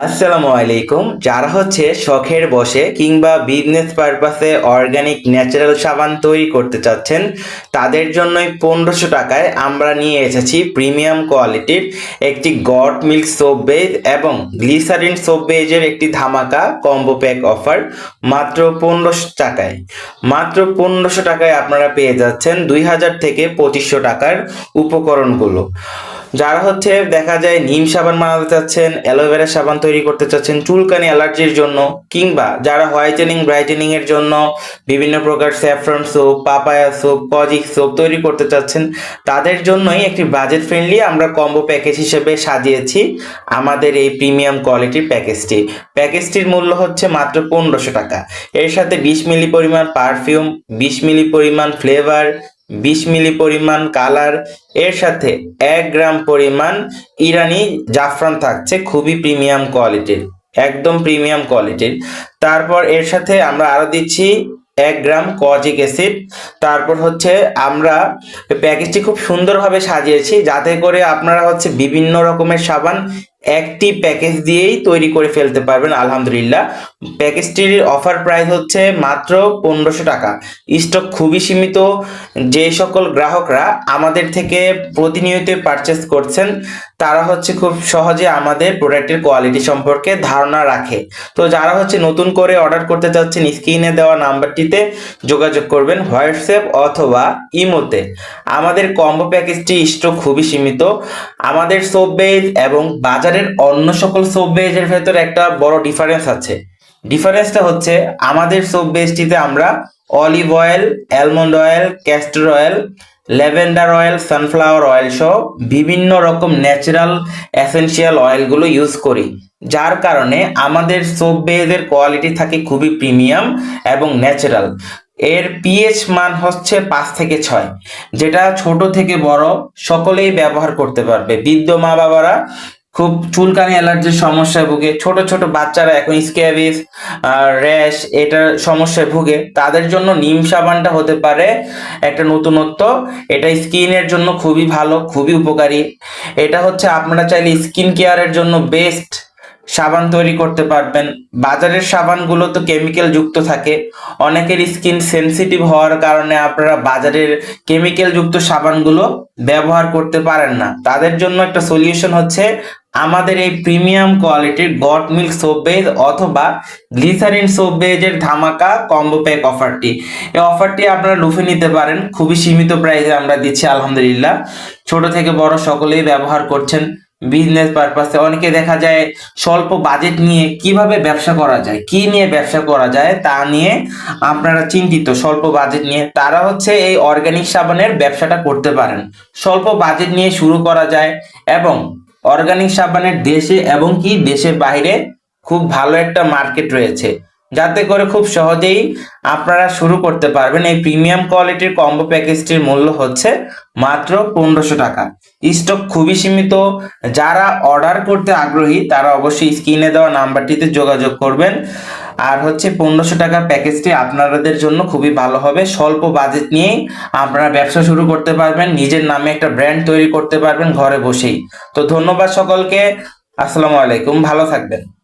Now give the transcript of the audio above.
আসসালামু আলাইকুম। যারা হচ্ছে শখের বসে কিংবা বিজনেস পারপাসে অর্গানিক ন্যাচারাল সাবান তৈরি করতে চাচ্ছেন, তাদের জন্যই পনেরোশো টাকায় আমরা নিয়ে এসেছি প্রিমিয়াম কোয়ালিটির একটি গড মিল্ক সোপ বেজ এবং গ্লিসারিন সোপ বেজের একটি ধামাকা কম্বো প্যাক অফার মাত্র পনেরোশো টাকায়। মাত্র পনেরোশো টাকায় আপনারা পেয়ে যাচ্ছেন দুই হাজার থেকে পঁচিশশো টাকার উপকরণগুলো। যারা হচ্ছে দেখা যায় নিম সাবান বানাতে চাচ্ছেন, অ্যালোভেরা সাবান তৈরি করতে চাচ্ছেন, চুলকানি অ্যালার্জির জন্য, কিংবা যারা হোয়াইটেনিং, ব্রাইটেনিং এর জন্য বিভিন্ন প্রকার saffron soap, papaya soap, kojic soap তৈরি করতে চাচ্ছেন, তাদের জন্যই একটি বাজেট ফ্রেন্ডলি আমরা কম্বো প্যাকেজ হিসেবে সাজিয়েছি আমাদের এই প্রিমিয়াম কোয়ালিটির প্যাকেজটি প্যাকেজটির মূল্য হচ্ছে মাত্র পনেরোশো টাকা। এর সাথে বিশ মিলি পরিমাণ পারফিউম বিশ মিলি পরিমাণ ফ্লেভার বিশ মিলি পরিমাণ কালার, এর সাথে এক গ্রাম পরিমাণ ইরানি জাফরান থাকছে, খুবই প্রিমিয়াম কোয়ালিটির একদম প্রিমিয়াম কোয়ালিটির তারপর এর সাথে আমরা আরও দিচ্ছি এক গ্রাম কজিক অ্যাসিড। তারপর হচ্ছে আমরা প্যাকেজটি খুব সুন্দরভাবে সাজিয়েছি, যাতে করে আপনারা হচ্ছে বিভিন্ন রকমের সাবান একটি প্যাকেজ দিয়েই তৈরি করে ফেলতে পারবেন, আলহামদুলিল্লাহ। প্যাকেজটির অফার প্রাইস হচ্ছে মাত্র পনেরোশো টাকা। স্টক খুবই সীমিত, যে সকল গ্রাহকরা আমাদের থেকে প্রতিনিয়ত পারচেস করছেন, তারা হচ্ছে খুব সহজে আমাদের প্রোডাক্টের কোয়ালিটি সম্পর্কে ধারণা রাখে। তো যারা হচ্ছে নতুন করে অর্ডার করতে চাচ্ছেন, স্ক্রিনে দেওয়া নাম্বারটিতে যোগাযোগ করবেন, হোয়াটসঅ্যাপ অথবা ইমোতে। আমাদের কম্বো প্যাকেজটি স্টক খুবই সীমিত। আমাদের সোপ বেজ এবং বাজারের অন্য সকল সোপ ভেতরে একটা বড় ডিফারেন্স আছে। ডিফারেন্সটা হচ্ছে আমাদের সোপ আমরা olive oil almond oil castor oil lavender oil sunflower oil সহ বিভিন্ন রকম ন্যাচারাল এসেনশিয়াল অয়েলগুলো ইউজ করি। যার কারণে আমাদের সোপ কোয়ালিটি থাকে খুবই প্রিমিয়াম এবং ন্যাচারাল এর পিএইচ মান হচ্ছে পাঁচ থেকে ছয়, যেটা ছোট থেকে বড় সকলেই ব্যবহার করতে পারবে। বৃদ্ধ মা বাবারা খুব চুলকানি, অ্যালার্জির সমস্যায় ভুগে, ছোট ছোট বাচ্চারা এখন স্ক্যাবিস র্যাশ, এটার সমস্যায় ভুগে। তাদের জন্য নিম সাবানটা হতে পারে একটা নতুনত্ব। এটা স্কিনের জন্য খুবই ভালো, খুবই উপকারী। এটা হচ্ছে আপনারা চাইলে স্কিন কেয়ারের জন্য বেস্ট সাবান তৈরি করতে পারবেন। বাজারের সাবানগুলো তো কেমিক্যাল যুক্ত থাকে। অনেকের স্কিন সেনসিটিভ হওয়ার কারণে আপনারা বাজারের কেমিক্যাল যুক্ত সাবানগুলো ব্যবহার করতে পারেন না। তাদের জন্য একটা সলিউশন হচ্ছে আমাদের এই প্রিমিয়াম কোয়ালিটির গট মিল্ক সোপ বেজ অথবা গ্লিসারিন সোপ বেজের ধামাকা কম্বো প্যাক অফারটি এই অফারটি আপনারা লুফে নিতে পারেন। খুবই সীমিত প্রাইসে আমরা দিচ্ছি, আলহামদুলিল্লাহ। ছোট থেকে বড় সকলেই ব্যবহার করছেন। বিজনেস পারপাসে অনেকে দেখা যায় স্বল্প বাজেট নিয়ে কীভাবে ব্যবসা করা যায়, কি নিয়ে ব্যবসা করা যায় তা নিয়ে আপনারা চিন্তিত। স্বল্প বাজেট নিয়ে তারা হচ্ছে এই অর্গানিক সাবানের ব্যবসাটা করতে পারেন। স্বল্প বাজেট নিয়ে শুরু করা যায় এবং অর্গানিক সাবানের দেশে এবং কি দেশের বাইরে খুব ভালো একটা মার্কেট রয়েছে। যাতে করে খুব সহজেই আপনারা শুরু করতে পারবেন। এই প্রিমিয়াম কোয়ালিটির কম্বো প্যাকেজটির মূল্য হচ্ছে মাত্র পনেরোশো টাকা। স্টক খুবই সীমিত। যারা অর্ডার করতে আগ্রহী, তারা অবশ্যই স্ক্রিনে দেওয়া নাম্বারটিতে যোগাযোগ করবেন। আর হচ্ছে পনেরোশো টাকার প্যাকেজটি আপনাদের জন্য খুবই ভালো হবে। স্বল্প বাজেট নিয়েই আপনারা ব্যবসা শুরু করতে পারবেন। নিজের নামে একটা ব্র্যান্ড তৈরি করতে পারবেন ঘরে বসেই। তো ধন্যবাদ সকলকে। আসসালামু আলাইকুম। ভালো থাকবেন।